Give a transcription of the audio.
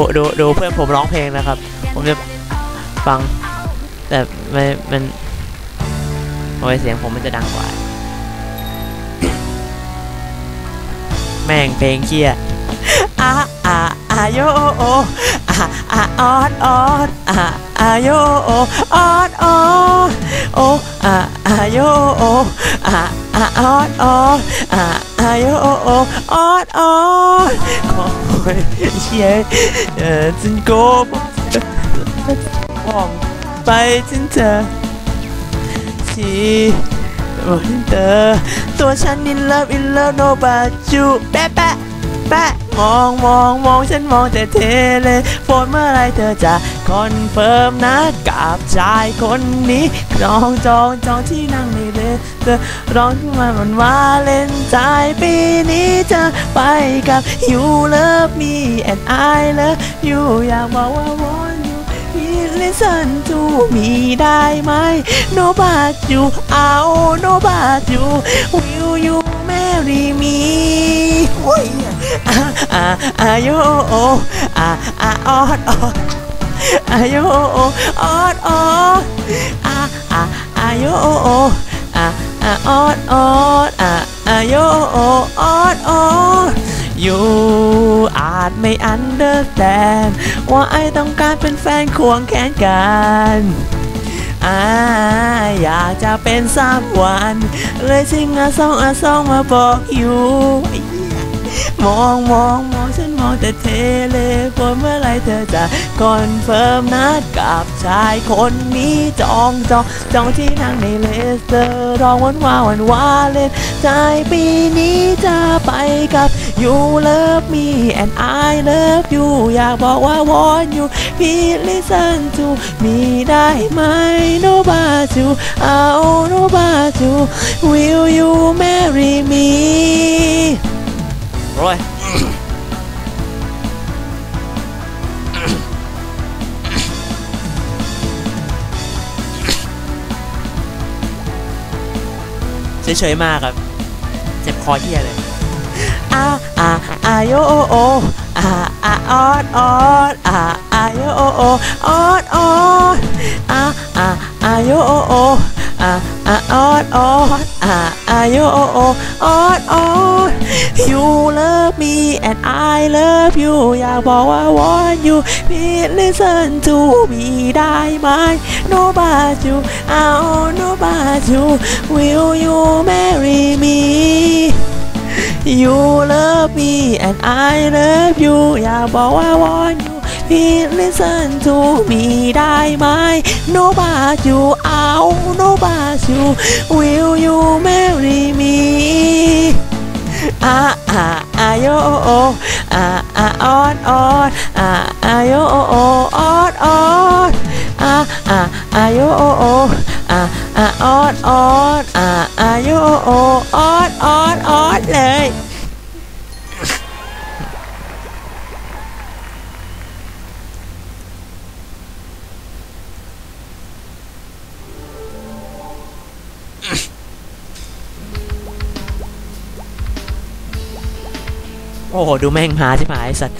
ดูดูเพื่อนผมร้องเพลงนะครับ ผมจะฟัง แต่ไม่มันโอ้ยเสียงผมมันจะดังกว่า แม่งเพลงเคียอาอาอาโยโออาอาออดออดอาอาโยโอออดออดโออาอาโยโออา อาออดออดอาอาโยโอออดออดขอเชียเออจินโกมองไปจินเจอที่วันเธอตัวฉัน in love in love no but you แปะแปะแปะ มองมองมองฉันมองแต่เทเลยโฟนเมื่อไรเธอจะคอนเฟิร์มนะกับชายคนนี้จองจองจองที่นั่งในเรือเธอร้องขึ้นมามันว่าเล่นใจปีนี้จะไปกับ you love me and I love you อยากบอกว่า want you Please listen to me ได้ไหม No but you เอา No but you Will you marry me โอ้ย อะอะอายุโอออะออดออดอายุโอออดออดอะอะอายุโอออะออดออดอะอายุโอออดออด You อาจไม่อันเดอร์แ d ว่าไอต้องการเป็นแฟนควงแขนกันอาอยากจะเป็นสามวัน เลยซิงอาซองอาซองมาบอกอยู่อย มองมองมองฉันมองแต่เทเลโฟนเมื่อไรเธอจะคอนเฟิร์มนัดกับชายคนนี้จองจองจองที่นั่งในเลสเตอร์รองวันวาวันวาเลนใจปีนี้จะไปกับ You love me and I love you อยากบอกว่า want you please listen to me ได้ไหม No but you เอา No but you Will you marry me โอ้ยเฉยๆมากครับ เจ็บคอเฮียเลยอาอาอาโยโอโออาอาออดออดอาอาโยโอโอออดออดอาอาอาโยโอโออาอาออดออดอาอาโยโอโอออดออด You love me and I love you อยากบอกว่า want you please listen to me ได้ไหม No but you เอา No but you Will you marry me You love me and I love you อยากบอกว่า want you please listen to me ได้ไหม No but you เอา No but you Will you marry me อาอาอาโยโออาอาออดออดอาอาโยโอโอออดออดอาอาอาโยโอโออาอาออดออดอาอาโยโอโอออดออดออดเลย โอ้โห ดูแม่งหาที่หมายสัตว์